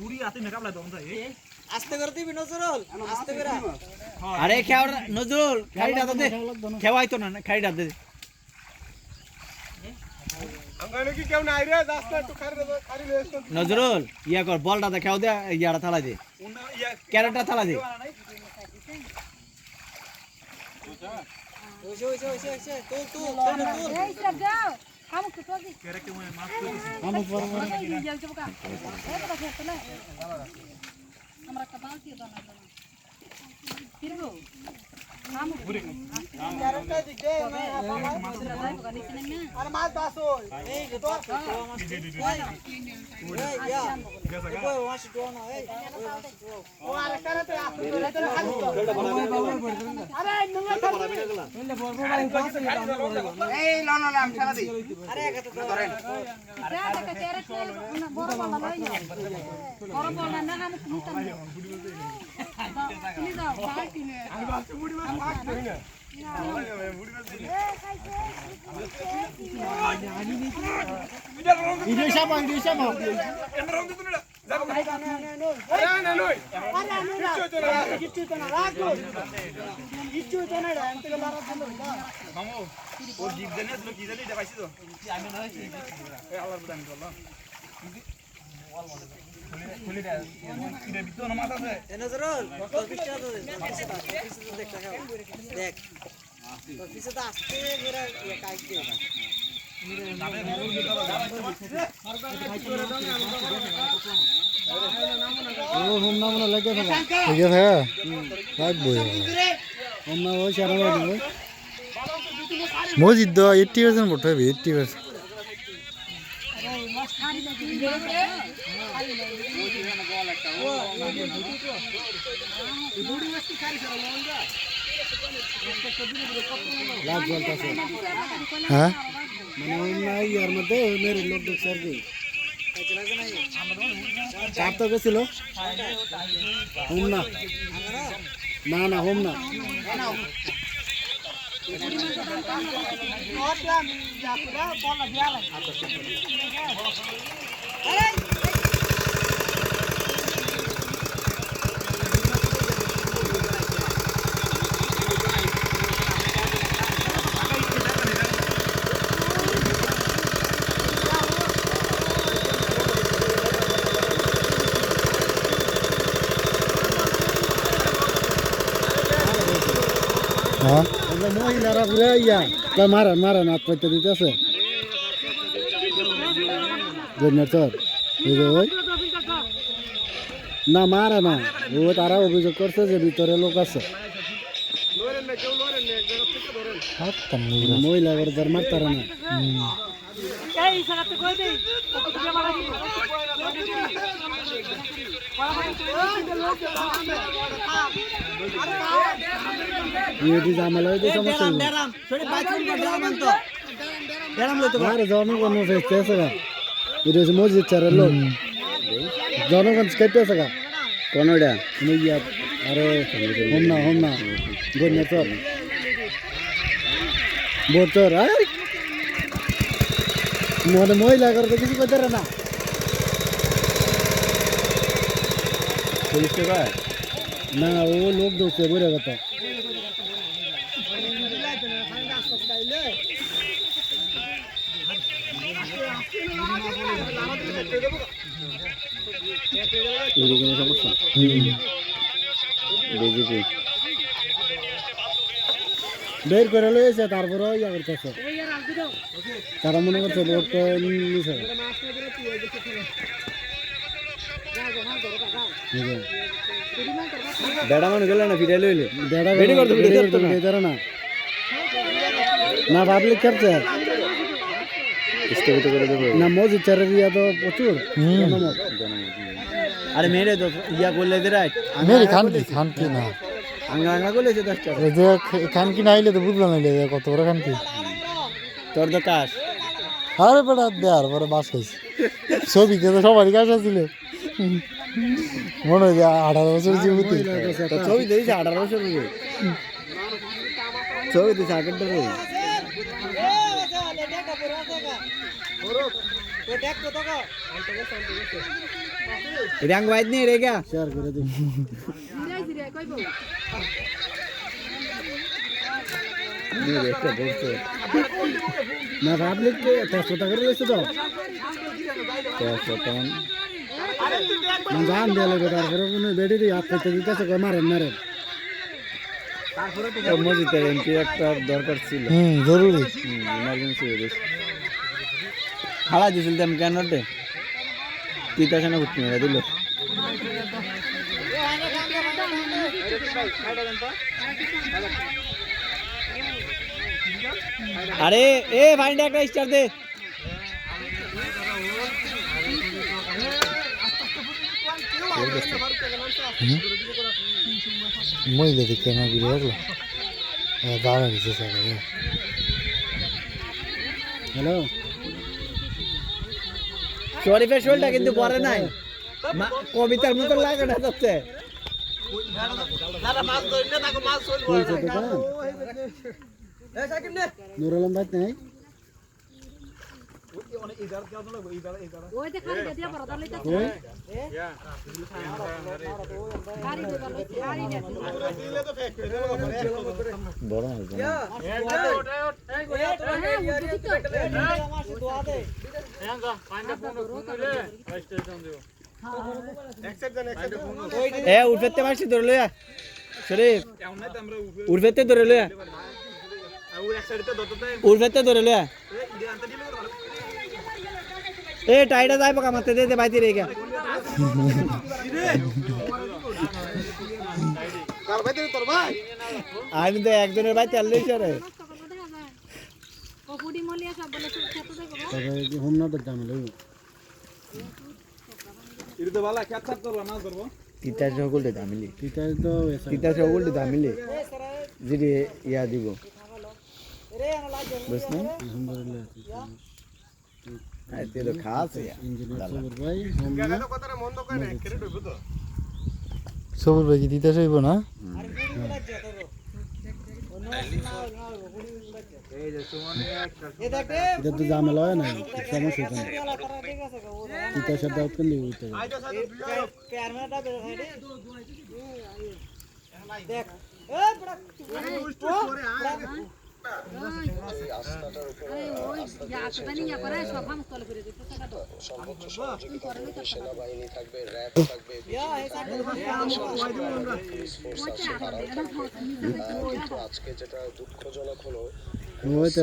পুরি হাতে মেকআপ লাগে তখন আস্তে করে দিবি নজরুল আস্তে করে আরে খেয়াও নজরুল খাইটা দে খেওয়াই তো না খাইটা দে নজরুল ইয়া কর বলটা দে খেও দে ইয়াটা থালা দে ক্যারেটটা থালা দে ওইসে ওইসে ওইসে ওইসে মনে আমরা একটা বালতি দাও না ফিরবো ইয়া বড় না না আমি মামু ও জিপ জানি তো কি জানি এটা পাইছি তো আমি না আল্লাহর বুদানি বলল দেখ পিছনে তো আসতে বাড়ি দিব মসজিদ এইটটি পার্সেন্ট ভোট হবে এইটটি পার্সেন্ট হ্যাঁ? মানে না ইয়ার মধ্যে মেরে লোক দেখছে আর কি চাপ তো গেছিল। হোম না। না না হোম না। হ্যাঁ মহিলারা পুরো ইয়া তা মারা মারা নাত পাইতে দিতেছে জেনারেটর এই যে ওই না মারা না ও তারা অভিযোগ করছে যে ভিতরে লোক আছে মহিলা করে ধর মারতারা না ইউটি ঝামেলা হইতে সমস্যা হইবে। ডেরাম ছোট বাথরুম কর ডেরাম আনতো ডেরাম লইতো আরে জনগণ ফেসতে আছে গা এটা হচ্ছে মসজিদ চারের লোক জনগণ কেটে আছে গা কোনটা ইয়া আরে হোম না হোম না গন্যা চর বোচর আরে মনে মহিলা করে তো কিছু করতে না পুলিশ কে কয় না ও লোক দোষে বলে কথা এদিকে সমস্যা? বিজেপি বের করে লইছে তারপরে ইয়া করতেছে তারা মনে করছে নিছে। বেড়া মানুষ গেলে না ফিরে লইলে। বেড়া বেড়ি করতে বেড়ি করতে না। বেড়া না? না পাবলিক খেপছে স্থগিত করে দেবো না চারের ইয়া তো প্রচুর। আরে মেরে তো ইয়া করলে দে রাইট। মেরি খান কি খান কি না? আঙ্গা আঙ্গা করলেছে দশটা। এই যে খান কি না আইলে তো বুঝলো না যে কত বড় খান কি। তোর তো কাজ আরে বেটা দেয়ার পরে বাস খাইছি। ছবিতে তো সবারই কাজ আছিল। মনে হয় যে আঠারো বছর জীবতি। তো ছবি দিয়েছে আঠারো বছর ছবি দিয়েছে আগের রে ওয়াইজ নেই রে গা। শেয়ার করে দিই না টাকা করে দিচ্ছে তো? মানে জান দিয়ে লাগবে তারপরে কোনো বেডিরই হাত করতে দিতেছে কয় মারেন মারেন। একটা দরকার ছিল। হুম জরুরি। ইমার্জেন্সি হয়ে গেছে। হালা দিছিল তেম কেন রে তিতা সেনা ঘুরতে মেরে দিল। আরে এ ভাইন্ডা একটা স্টার দে। মহিলা দেখতে না ঘুরে রাখল দাঁড়া দিচ্ছে সবাই হ্যালো শরীফের শোলটা কিন্তু পরে নাই। কবিতার মতো লাগে না যাচ্ছে নুর আলম ভাই নাই উঠতে পারছি ধরে লইয়া। শরীফ উঠতে ধরে লইয়া। উঠতে ধরে লইয়া। মারতে দে দে বাইতে রে কার ভাই তোর ভাই? আমি তো একজনের বাইতে আনলেই সরে কপুডি মলিয়া সব বলে সব খেতে দেখো তবে কি হোম না দেখতে আমি লইব তো ভালো ক্যাচ আপ করবা মাছ ধরবো তিতা সকলটা দামিলি তিতাই তো তিতা সকলটা দামিলি যদি ইয়া দিব বুঝলি আলহামদুলিল্লাহ আইতে তো খাস ইয়া। ইঞ্জিনিয়ার সবুর ভাই কি দিতে চাইব না? এটা তো ঝামেলা হয় না সমস্যা তো তিতা করলে উঠতে আরে ওই ইয়া আকানি ইয়া করে সব হাম তলে করে দিতে টাকা দাও সর্বোচ্চ সহযোগিতা করবে সেনাবাহিনী থাকবে র‍্যাব থাকবে ইয়া এই সাথে ওই তো